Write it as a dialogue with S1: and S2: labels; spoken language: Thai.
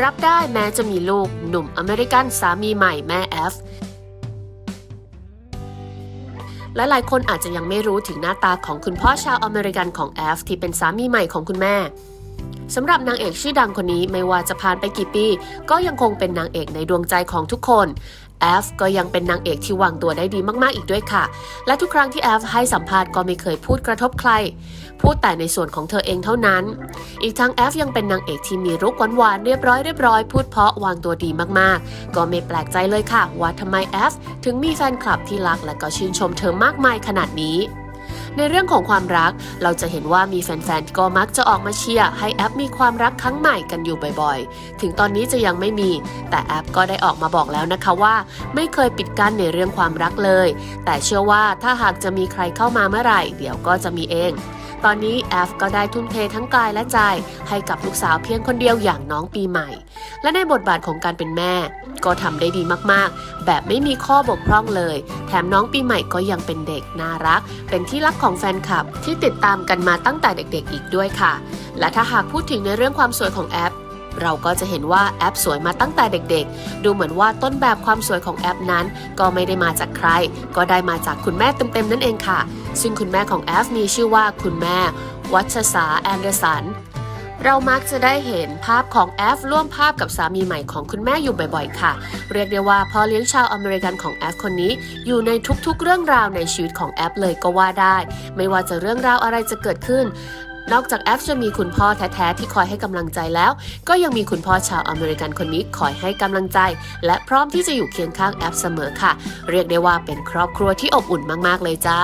S1: รับได้แม้จะมีลูกหนุ่มอเมริกันสามีใหม่แม่แอฟหลายๆ คนอาจจะยังไม่รู้ถึงหน้าตาของคุณพ่อชาวอเมริกันของแอฟที่เป็นสามีใหม่ของคุณแม่ สำหรับนางเอกชื่อดังคนนี้ไม่ว่าจะผ่านไปกี่ปี ก็ยังคงเป็นนางเอกในดวงใจของทุกคนแอฟก็ยังเป็นนางเอกที่วางตัวได้ดีมากๆอีกด้วยค่ะ และทุกครั้งที่แอฟให้สัมภาษณ์ก็ไม่เคยพูดกระทบใคร พูดแต่ในส่วนของเธอเองเท่านั้น อีกทั้งแอฟยังเป็นนางเอกที่มีรุกหวานๆเรียบร้อยเรียบร้อยพูดเพาะวางตัวดีมากๆ ก็ไม่แปลกใจเลยค่ะ ว่าทำไมแอฟถึงมีแฟนคลับที่รักและก็ชื่นชมเธอมากมายขนาดนี้ ในเรื่องของความรัก เราจะเห็นว่ามีแฟนๆ ก็มักจะออกมาเชียร์ให้แอปมีความรักครั้งใหม่กันอยู่บ่อยๆ ถึงตอนนี้จะยังไม่มี แต่แอปก็ได้ออกมาบอกแล้วนะคะว่า ไม่เคยปิดกั้นในเรื่องความรักเลย แต่เชื่อว่าถ้าหากจะมีใครเข้ามาเมื่อไหร่ เดี๋ยวก็จะมีเอง ตอนนี้แอฟก็ได้ทุ่มเททั้งกายและใจ ให้กับลูกสาวเพียงคนเดียวอย่างน้องปีใหม่ และในบทบาทของการเป็นแม่ ก็ทำได้ดีมากๆ แบบไม่มีข้อบกพร่องเลย แถมน้องปีใหม่ก็ยังเป็นเด็กน่ารัก เป็นที่รักของแฟนคลับที่ติดตามกันมาตั้งแต่เด็กๆ อีกด้วยค่ะ และถ้าหากพูดถึงในเรื่องความสวยของแอฟ เราก็จะเห็นว่าแอปสวยมาตั้งแต่เด็กๆ ดูเหมือนว่าต้นแบบความสวยของแอปนั้น ก็ไม่ได้มาจากใคร ก็ได้มาจากคุณแม่เต็มๆนั่นเองค่ะ ซึ่งคุณแม่ของแอฟมีชื่อว่าคุณแม่ วัชสาแอนเดอร์สันเรามักจะได้เห็นภาพของแอฟร่วมภาพกับสามีใหม่ของคุณแม่อยู่บ่อยๆ ค่ะ เรียกได้ว่าพ่อเลี้ยงชาวอเมริกันของแอฟคนนี้ อยู่ในทุกๆ เรื่องราวในชีวิตของแอฟเลยก็ว่าได้ ไม่ว่าจะเรื่องราวอะไรจะเกิดขึ้น นอกจากแอฟจะมีคุณพ่อแท้ๆที่คอยให้กำลังใจแล้ว ก็ยังมีคุณพ่อชาวอเมริกันคนนี้คอยให้กำลังใจ และพร้อมที่จะอยู่เคียงข้างแอฟเสมอค่ะ เรียกได้ว่าเป็นครอบครัวที่อบอุ่นมากๆเลยจ้า